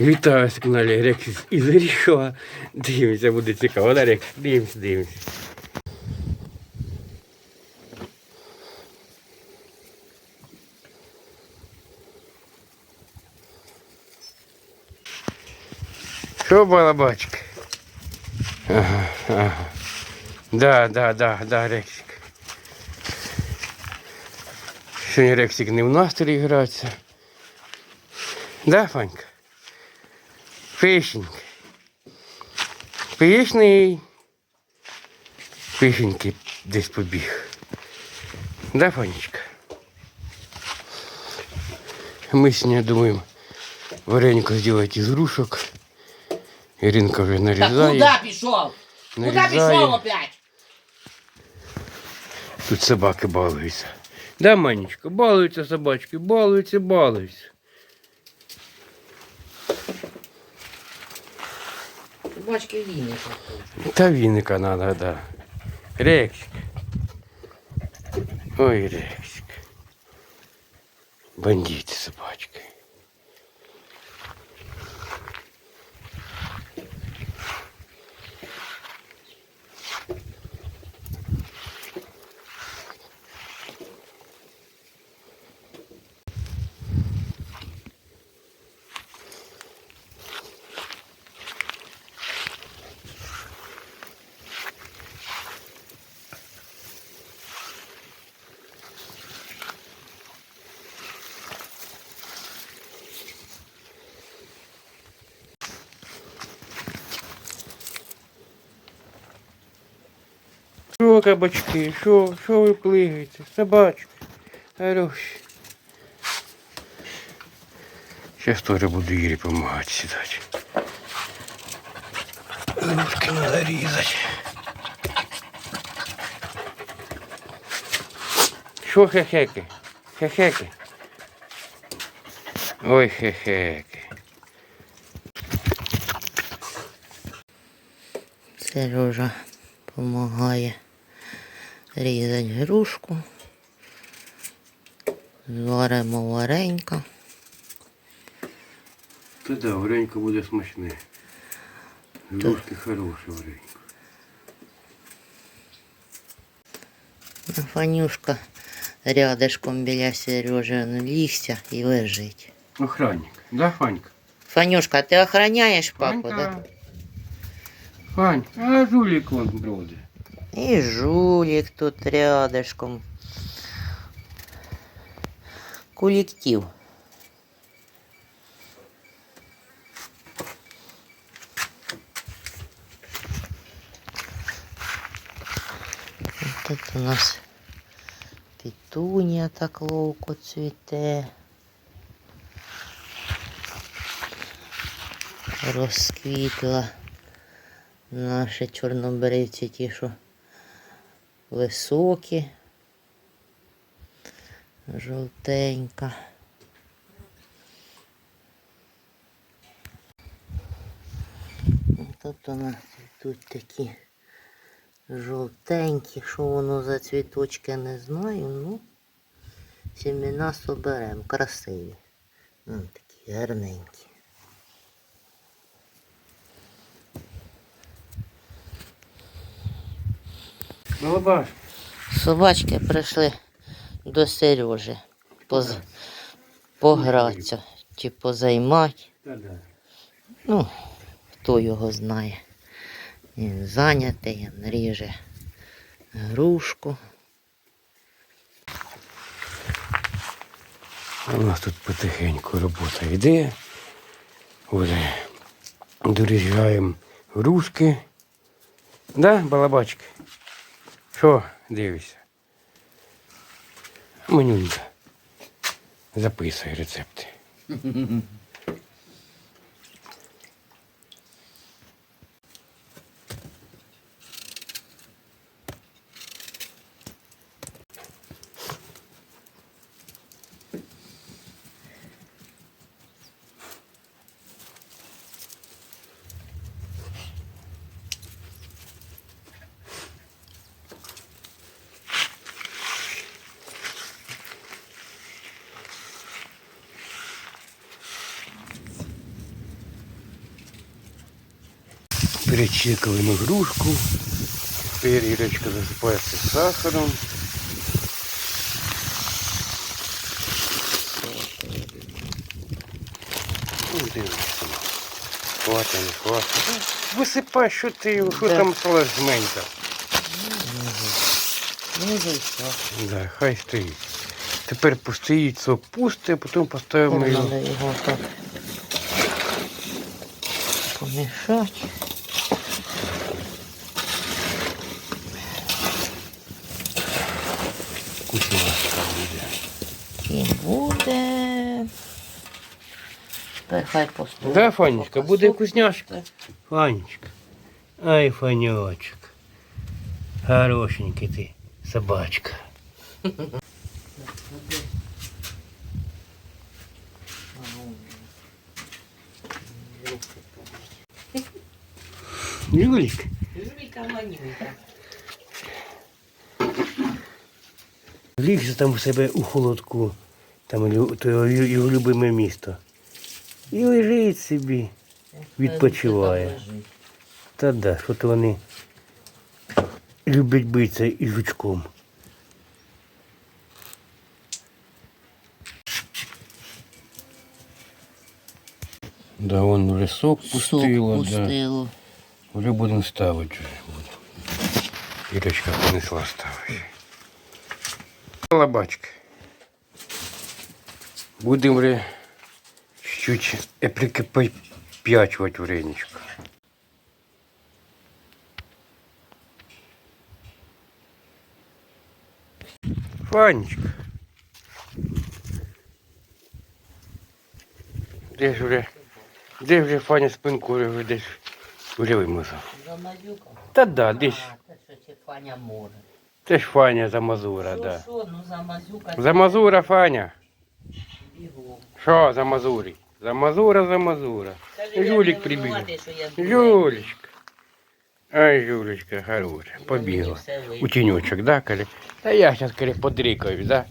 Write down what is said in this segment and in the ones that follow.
Вітаю вас на каналі Рексіс із Оріхова. Дивимося, буде цікаво. Да, Рекс? Дивимося, дивимося. Що балабачка? Ага, ага. Да, да, да, да, Рексик. Сьогодні Рексик не в настрої грається. Да, Фанька? Фишенька. Пишний. Пишенький десь побіг. Да, Фанечка? Мы сегодня думаем вареньку сделать из грушек. Иринка уже Та нарезает. куди пішов? Куди пішов опять? Тут собаки балуються. Да, Манечка, балуються собачки, балуються, балуються. Бачки віника. Та віника надо, да. Рексик. Ой, Рексик. Бандити собачки. Що, кабачки, що, що ви плигаєте? Собачки. Хороші. Сейчас тоже буду Ире помогать сідати. Ножки надо різати. Що хехеки? Хехеки. Ой, хехеки. Сережа допомагає різати грушку. Зваримо варенька. Та да, варенько буде смачне. Грушки хороше варенько. Фанюшка рядышком біля Сережі он лігся і лежить. Охранник. Да, Фанька? Фанюшка, ти охороняєш папу, Фанька. да? Фань, а жулик он броди. І жулік тут рядышком. Колектив. Тут у нас петунія так ловко цвіте. Розквітла наші чорнобривці ті, що високі, жовтенька. Тут у нас тут такі жовтенькі, що воно за цвіточки не знаю, ну сімена соберемо, красиві. Ну, такі гарненькі. Собачки прийшли до Сережі поз... погратися чи позаймати. Ну, хто його знає. Він зайнятий, він ріже грушку. У нас тут потихеньку робота йде. Уже доріжаємо грушки. Да, балабачки? Що дивишся? Менюнька. Записуй рецепти. Перечекали ми грушку. Тепер Ірочка засипається сахаром. Ну. Хвата, не хвата. Висипай, що ти, що Да. там сталося жменька. Ну. Да, хай стоїть. Тепер постоїть, сок пусте, а потім поставимо його. Треба його так помішати. І буде. Хай постоїть. Да, Фанечка, буде Сок вкусняшка. Фанечка. Ай, Фанечка. Хорошенький ти, собачка. Юлик, Жуйка манюка. лігся там у себе у холодку, там то його, його любиме місто. І лежить собі, відпочиває. Та да, що то вони люблять битися із жучком. Да, вон вже сок пустило, Сок да. пустило. Вже будемо ставити. Вже будемо. Ірочка понесла ставити. Лобачка. Будемо вже чуть-чуть прикипячувати вареничко. Фанечка. Де ж вже, де вже Фаня спинку вже десь вже вимазав. Замазюка. Та да, десь. А, що чи Фаня може. Це ж Фаня за Мазура, Що, да. що, ну замазюка За Мазура, Фаня. Бігом. Що за Мазурі? За Мазура, за Мазура. Жулік прибіг. Юлечка. Ай, Юлечка, хороша. Побігла. У тіньочок, да, Коля? Та я зараз, Коля, подрикаюсь, да?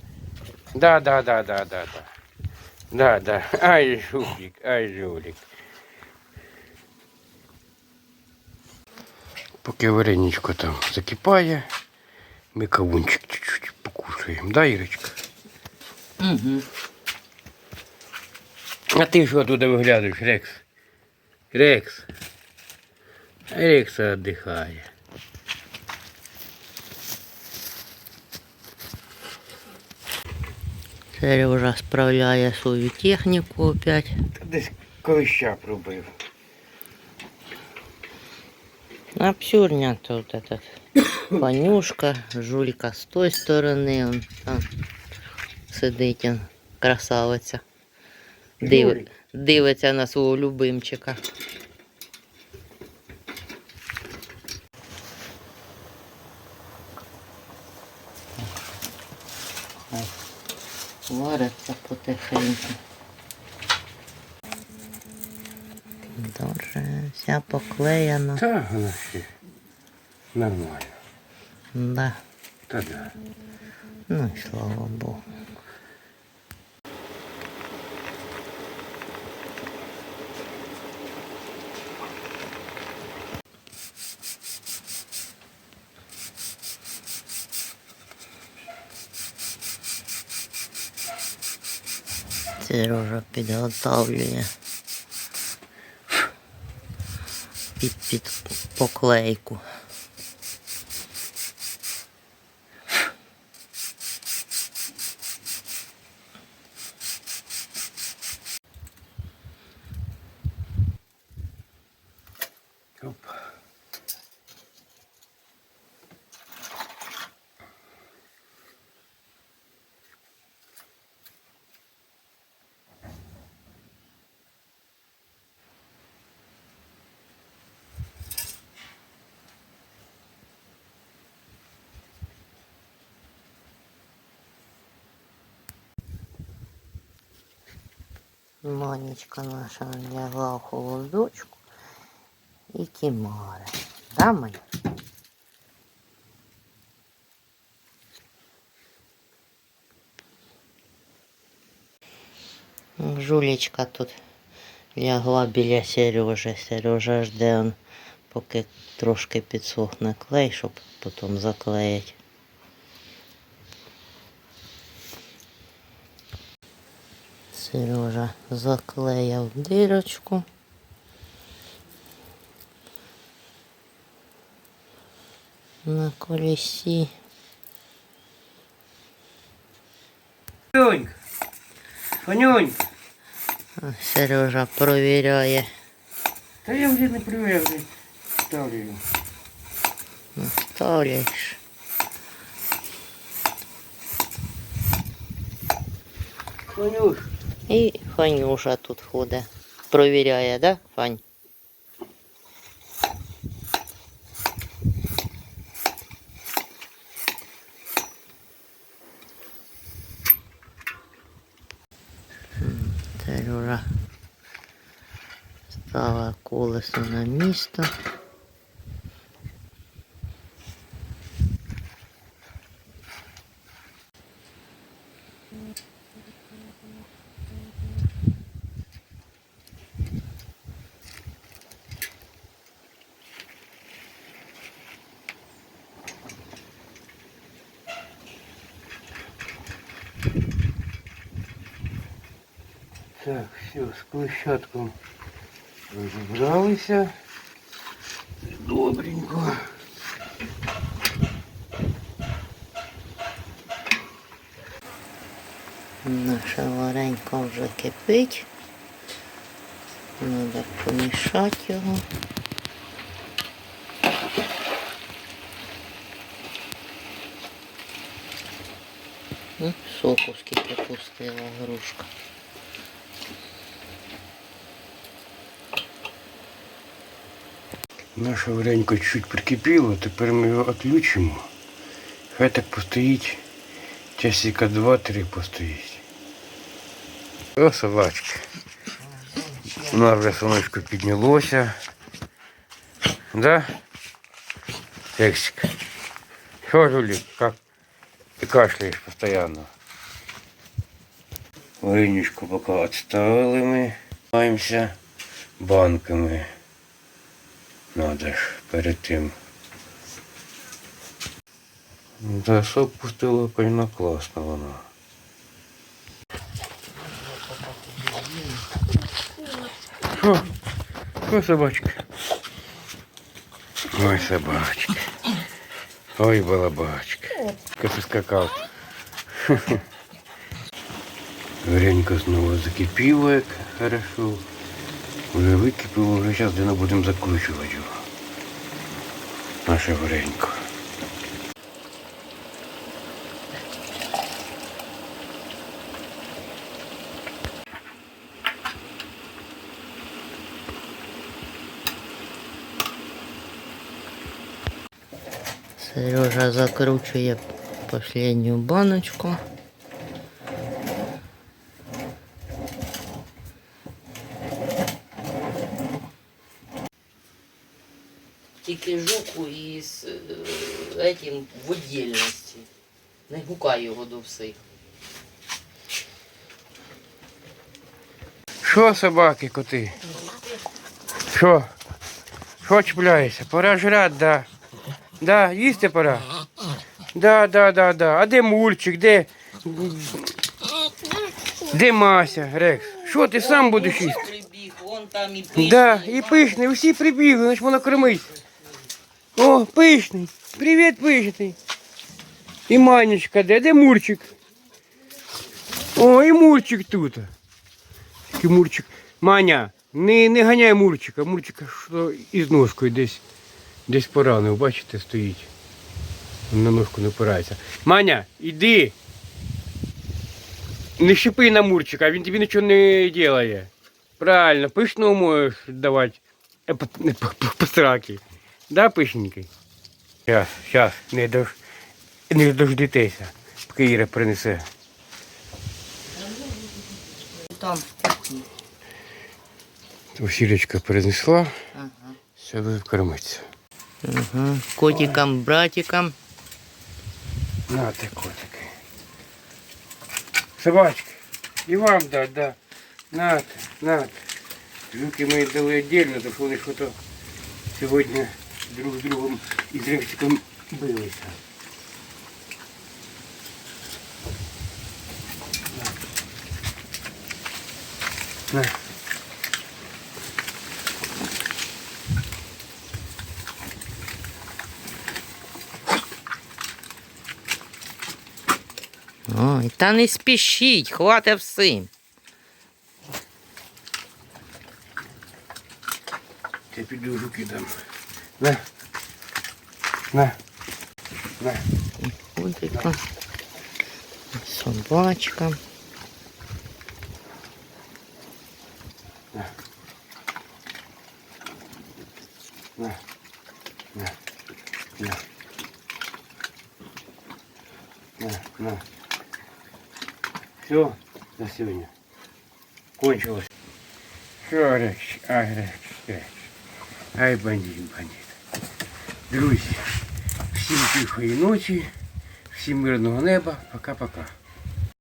Да, да, да, да, да, да. Да, да. Ай, Жулик, ай, Жулик. Поки вареничко там закипає, ми кавунчик чуть-чуть покушаємо, да, Ірочка? Угу. А ти що туди виглядаєш, Рекс? Рекс. Рекса віддихає. Сережа справляє свою техніку опять. Та десь колища пробив. А псюрня тут этот. Панюшка, жулька з тої сторони, он там сидить он, красавиця. Див... Дивиться на свого любимчика. Вариться потихеньку. Дуже вся поклеєна. Та вона ще нормально. Да. Та да. Ну і слава Богу. Сережа підготовлює під, під поклейку. Манечка наша лягла холодочку і кімаре. Да, Маня? Жулечка тут лягла біля Сережи. Сережа жде поки трошки підсохне клей, щоб потім заклеїти. Сережа заклеїв дирочку. На колесі. Фанюнька. А Сережа провіряє. Та я вже не вже ставлю. Ставляєш. Фанюш, І Фанюша тут ходить. Провіряє, да, Фань? Ставила колесо на місто. Так, все, з площадком розібралися. Добренько. Наша варенька вже кипить. Треба помішати його. Ну, Соку скільки пустила грушка. Наше варенько чуть прикипіло, тепер ми його відключимо. Хай так постоїть. Часика два-три постоїть. О, собачка. У нас вже сонечко піднялося. Да? Тексик. Що, Жулик, как? Ты кашляешь постоянно. Вареничку пока отставили мы. Маємося банками. Надо ж перед тим. Да, сок пустила, конечно, класно вона. Що? Що собачка? Ой, собачка. Ой, балабачка. Как скакал. Варенька снова закипіло, як хорошо. Уже википіло, вже зараз де будемо закручувати його. Наше варенько. Сережа закручує последню баночку. Гукай його до всіх. Що собаки, коти? Що? Що чіпляєшся? Пора жрати, да. Да, їсти пора. Да, да, да, да. А де мульчик, де. Де Мася, Рекс? Що ти сам будеш їсти? Прибіг, вон там і пишний. Да, і пишний, усі прибігли, значить воно кормить. О, пишний. Привіт, пишний. І Манечка, де? Де Мурчик? О, і Мурчик тут. Такий Мурчик. Маня, не, не ганяй Мурчика. Мурчика що із ножкою десь, десь поранив, бачите, стоїть. На ножку не опирається. Маня, іди. Не шипи на Мурчика, він тобі нічого не робить. Правильно, пишного можеш давати е, по. Да, пишненький? Щас, щас, не, дож, не дождитеся, поки Іра принесе. Там в кухні. То Сірочка принесла, Ага. все буде кормитися. Ага. Котикам, братикам. Нате, котики. Собачки. І вам дать, да. Нате, нате. Жуки ми дали віддільно, тому що вони що то сьогодні друг з другом із Рексиком билися. На. Ой, та не спішіть, хватить всім. Я піду руки дам. На. На. На. Котика. Собачка. На. На. На. На. На. Все на сегодня. Кончилось. Все, Рекс, ай, Рекс, Рекс. Ай, бандит, бандит. Друзі, всім тихої ночі, всім мирного неба. Пока-пока.